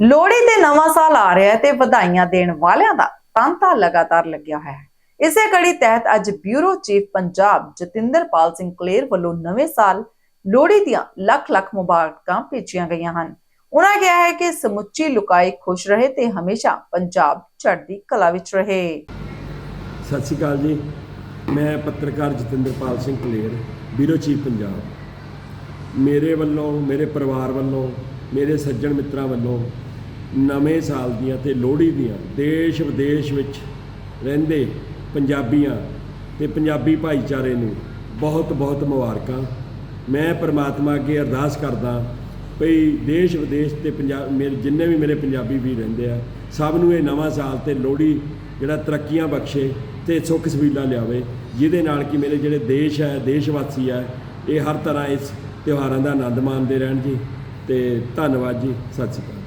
ਲੋਹੜੀ ਤੇ ਨਵਾਂ ਸਾਲ ਆ ਰਿਹਾ ਹੈ ਤੇ ਵਧਾਈਆਂ ਦੇਣ ਵਾਲਿਆਂ ਦਾ ਤਾਂਤਾ ਲਗਾਤਾਰ ਲੱਗਿਆ ਹੈ। ਇਸੇ ਕੜੀ ਤਹਿਤ ਅੱਜ ਬਿਊਰੋ ਚੀਫ ਪੰਜਾਬ ਜਤਿੰਦਰਪਾਲ ਸਿੰਘ ਕਲੇਰ ਵੱਲੋਂ ਨਵੇਂ ਸਾਲ ਲੋਹੜੀ ਦੀਆਂ ਲੱਖ ਲੱਖ ਮੁਬਾਰਕਾਂ ਭੇਜੀਆਂ ਗਈਆਂ ਹਨ। ਉਹਨਾਂ ਕਿਹਾ ਹੈ ਕਿ ਸਮੁੱਚੀ ਲੁਕਾਈ ਖੁਸ਼ ਰਹੇ ਤੇ ਹਮੇਸ਼ਾ ਪੰਜਾਬ ਚੜ੍ਹਦੀ ਕਲਾ ਵਿੱਚ ਰਹੇ। ਸਤਿ ਸ਼੍ਰੀ ਅਕਾਲ ਜੀ। ਮੈਂ ਪੱਤਰਕਾਰ ਜਤਿੰਦਰਪਾਲ ਸਿੰਘ ਕਲੇਰ, ਬਿਊਰੋ ਚੀਫ ਪੰਜਾਬ। ਮੇਰੇ ਵੱਲੋਂ, ਮੇਰੇ ਪਰਿਵਾਰ ਵੱਲੋਂ, ਮੇਰੇ ਸੱਜਣ ਮਿੱਤਰਾਂ ਵੱਲੋਂ ਨਵੇਂ ਸਾਲ ਦੀਆਂ ਤੇ ਲੋਹੜੀ ਦੀਆਂ ਦੇਸ਼ ਵਿਦੇਸ਼ ਵਿੱਚ ਰਹਿੰਦੇ ਪੰਜਾਬੀਆਂ ਤੇ ਪੰਜਾਬੀ ਭਾਈਚਾਰੇ ਨੂੰ ਬਹੁਤ ਬਹੁਤ ਮੁਬਾਰਕਾਂ। ਮੈਂ ਪ੍ਰਮਾਤਮਾ ਅੱਗੇ ਅਰਦਾਸ ਕਰਦਾ ਭਈ ਦੇਸ਼ ਵਿਦੇਸ਼ ਤੇ ਪੰਜਾਬ ਮੇਰੇ, ਜਿੰਨੇ ਵੀ ਮੇਰੇ ਪੰਜਾਬੀ ਵੀ ਰਹਿੰਦੇ ਆ, ਸਭ ਨੂੰ ਇਹ ਨਵਾਂ ਸਾਲ ਤੇ ਲੋਹੜੀ ਜਿਹੜਾ ਤਰੱਕੀਆਂ ਬਖਸ਼ੇ ਤੇ ਸੁੱਖ ਸਬੀਲਾ ਲਿਆਵੇ, ਜਿਹਦੇ ਨਾਲ ਕਿ ਮੇਰੇ ਜਿਹੜੇ ਦੇਸ਼ ਹੈ ਦੇਸ਼ ਵਾਸੀ ਹੈ, ਇਹ ਹਰ ਤਰ੍ਹਾਂ ਇਸ ਤਿਉਹਾਰਾਂ ਦਾ ਆਨੰਦ ਮਾਣਦੇ ਰਹਿਣ ਜੀ ਤੇ ਧੰਨਵਾਦ ਜੀ। ਸਤਿ ਸ਼੍ਰੀ ਅਕਾਲ।